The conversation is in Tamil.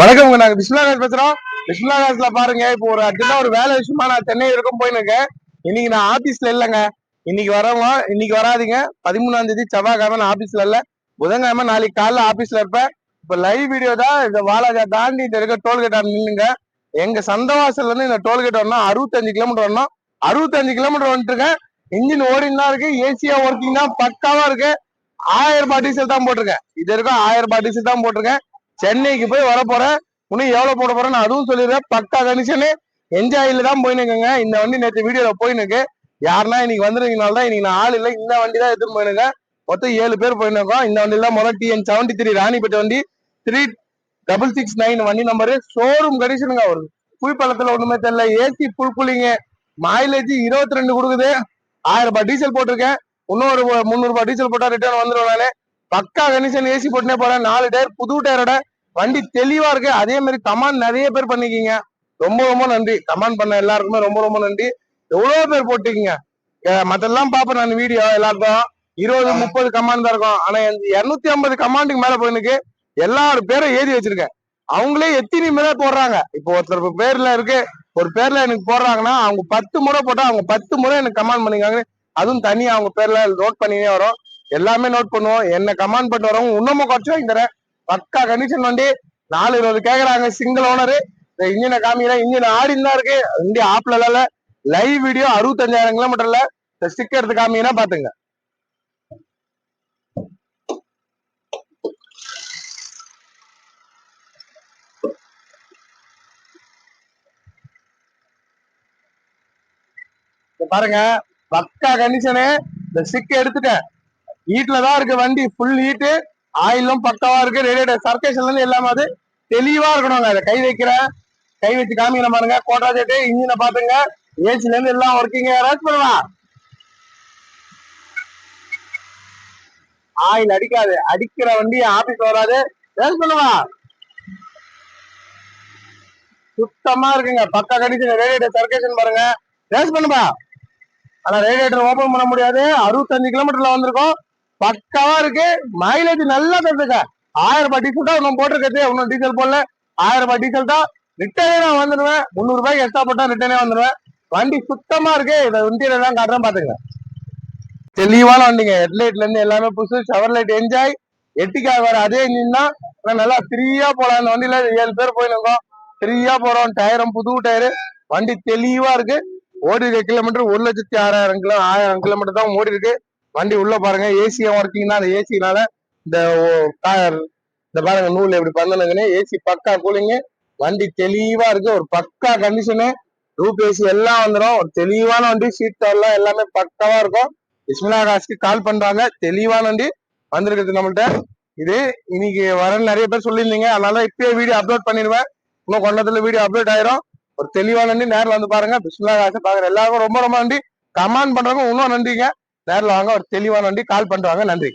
வணக்கம் உங்க நாங்க பிஸ்மிலா காஸ் பேசுறோம். பிஸ்மிலா காஸ்ல பாருங்க இப்போ ஒரு அர்ஜென்டா ஒரு வேலை விஷயமா நான் சென்னை வரைக்கும் போயின்னு இன்னைக்கு நான் ஆபீஸ்ல இல்லைங்க. இன்னைக்கு வரவங்க இன்னைக்கு வராதீங்க. பதிமூணாம் தேதி செவ்வாய்க்கிழமை நான் ஆபீஸ்ல இல்ல. புதன்கிழமை நாளைக்கு காலைல ஆபீஸ்ல இருப்பேன். இப்ப லைவ் வீடியோ தான் இந்த வாலாஜா தாண்டி இந்த இருக்க டோல்கேட் நின்னுங்க. எங்க சந்தவாசல்ல இருந்து இந்த டோல்கேட் வரணும். அறுபத்தஞ்சு கிலோமீட்டர் வரணும். அறுபத்தஞ்சு கிலோமீட்டர் வந்துட்டு இருக்கேன் இன்ஜின் ஓடின்னு தான் இருக்கு. ஏசியா ஒர்க்கிங் தான் பக்காவா இருக்கு. ஆயிரம் ரூபாய் டீசல் தான் போட்டிருக்கேன். இது வரைக்கும் ஆயிரம் ரூபாய் டீசல் தான் போட்டிருக்கேன். சென்னைக்கு போய் வர போறேன் இன்னும் எவ்வளவு போட போறேன்னு அதுவும் சொல்லிடுறேன். பக்கா கனிஷனு என்ஜாயில தான் போயின்னு இந்த வண்டி நேற்று வீடியோல போயினுக்கு. யாருன்னா இன்னைக்கு வந்துருக்கனால தான் இன்னைக்கு நான் ஆள் இல்லை. இந்த வண்டி தான் எடுத்துன்னு போயினுங்க. மொத்தம் ஏழு பேர் போயின்னு இந்த வண்டியில தான் முதல் டிஎன் செவன்டி த்ரீ ராணிப்பேட்டை வண்டி. த்ரீ டபுள் சிக்ஸ் நைன் வண்டி நம்பரு ஷோரூம் கண்டிஷனுங்க வருது புய்ப்பள்ளத்துல ஒண்ணுமே தெரியல. ஏசி புல் கூலிங்க மைலேஜ் இருபத்தி ரெண்டு கொடுக்குது. ஆயிரம் ரூபாய் டீசல் போட்டிருக்கேன். இன்னும் ஒரு முந்நூறு ரூபாய் டீசல் போட்டா ரிட்டர்ன் வந்துருவேன் நானே. பக்கா கண்டிஷன் ஏசி போட்டுனே போறேன். நாலு டயர் புது டயரோட. வண்டி தெளிவா இருக்கு. அதே மாதிரி கமாண்ட் நிறைய பேர் பண்ணிக்கிங்க. ரொம்ப ரொம்ப நன்றி. கமாண்ட் பண்ண எல்லாருக்குமே ரொம்ப ரொம்ப நன்றி. எவ்வளவு பேர் போட்டிருக்கீங்க? அஹ் மத்தெல்லாம் பாப்பேன் நான் வீடியோ எல்லாருக்கும். இருபது முப்பது கமாண்ட் தான் இருக்கும். ஆனா இருநூத்தி ஐம்பது கமாண்டுக்கு மேல போயிருக்கு எல்லாரும் பேரும் எழுதி வச்சிருக்கேன். அவங்களே எத்தனை முறை போடுறாங்க? இப்போ ஒருத்தர் பேர்ல இருக்கு. ஒரு பேர்ல எனக்கு போடுறாங்கன்னா அவங்க பத்து முறை போட்டா அவங்க பத்து முறை எனக்கு கமாண்ட் பண்ணிக்காங்க அதுவும் தனியா அவங்க பேர்ல நோட் பண்ணினே வரும். எல்லாமே நோட் பண்ணுவோம். என்ன கமாண்ட் பண்ணிட்டு வரவங்க இன்னமும் குறைச்சு வாங்கி தரேன் பக்கா கண்டிஷன் வண்டி நாலு இருபது கேக்குறாங்க சிங்கிள் ஓனரு இந்த இன்ஜினை காமிக்கிறேன். இன்ஜின் ஆடின்னு தான் இருக்கு. வண்டி ஆப்ல லைவ் வீடியோ அறுபத்தஞ்சாயிரம் கிலோமீட்டர்ல இந்த ஸ்டிக்கர் எடுத்து காமிங்கன்னா பாத்துங்க பாருங்க. பக்கா கண்டிஷனு இந்த ஸ்டிக் எடுத்துட்டேன். ஹீட்ல தான் இருக்கு வண்டி ஃபுல் ஹீட்டு ஆயிலும் பக்காவா இருக்கு ரேடியேட்டர் சர்க்கேஷன்ல இருந்து எல்லாமே அது தெளிவா இருக்கணுங்க அதை கை வைக்கிறேன் கை வச்சு காமிக்கிற பாருங்க கோட்டா ஜெட்டு இன்ஜினை பாத்துங்க ஏசில இருந்து எல்லாம் ஒர்க்கிங்க ரேஸ் பண்ணலாம். ஆயில் அடிக்காது. அடிக்கிற வண்டி ஆபீஸ் வராது. ரேஸ் பண்ணலாம். சுத்தமா இருக்குங்க. பக்கா கண்டிஷன் ரேடியேட்டர் சர்க்கேஷன் பாருங்க. ரேஸ் பண்ணுப்பா ஆனா ரேடியேட்டர் ஓபன் பண்ண முடியாது. அறுபத்தஞ்சு கிலோமீட்டர்ல வந்திருக்கோம். பக்காவா இருக்கு. மைலேஜ் நல்லா தருதுங்க ஆயிரம் ரூபாய் டீசல் தான் இன்னும் போட்டிருக்கிறது. இன்னும் டீசல் போடல. ஆயிரம் ரூபாய் டீசல் தான். ரிட்டர்னே நான் வந்துடுவேன். முந்நூறு ரூபாய்க்கு எக்ஸ்ட்ரா போட்டா ரிட்டர்னே வந்துடுவேன். வண்டி சுத்தமா இருக்கு. இதை இன்டீரியர் தான் காட்டுறேன் பாத்துங்க தெளிவான வண்டிங்க. ஹெட்லைட்ல இருந்து எல்லாமே புதுசு. ஷவர் லைட் என்ஜாய் எட்டிக்காக வர அதே இன்ஜின் தான். ஆனா நல்லா ஃப்ரீயா போலாம். அந்த வண்டியில ஏழு பேர் போயிருக்கோம் ஃப்ரீயா போறோம். டயரும் புது டயரு வண்டி தெளிவா இருக்கு. ஓடி இருக்க கிலோமீட்டர் ஒரு லட்சத்தி ஆறாயிரம் கிலோ ஆயிரம் கிலோமீட்டர் தான் ஓடி இருக்கு வண்டி உள்ள பாருங்க. ஏசியும் ஒர்க்கிங்னா அந்த ஏசினால இந்த ஓ- இந்த பாருங்க நூல் எப்படி பண்ணணுங்கன்னு ஏசி பக்கா கூலிங்கு வண்டி தெளிவா இருக்கு. ஒரு பக்கா கண்டிஷனு ரூப் ஏசி எல்லாம் வந்துடும் ஒரு தெளிவான வண்டி சீட் எல்லாம் எல்லாமே பக்காவா இருக்கும். இஸ்மிலா காசுக்கு கால் பண்றாங்க. தெளிவான வண்டி வந்திருக்குது நம்மள்ட்ட. இது இன்னைக்கு வரன்னு நிறைய பேர் சொல்லியிருந்தீங்க. அதனால இப்பயே வீடியோ அப்லோட் பண்ணிடுவேன். இன்னும் கொண்டத்துல வீடியோ அப்லோட் ஆயிரும். ஒரு தெளிவான வண்டி நேரில் வந்து பாருங்க. பிஸ்மிலா காசை பாக்குற எல்லாருக்கும் ரொம்ப ரொம்ப நன்றி. கமெண்ட் பண்றவங்க இன்னும் நன்றிங்க. நேரில் வாங்க ஒரு தெளிவான வண்டி கால் பண்ணுவாங்க நன்றி.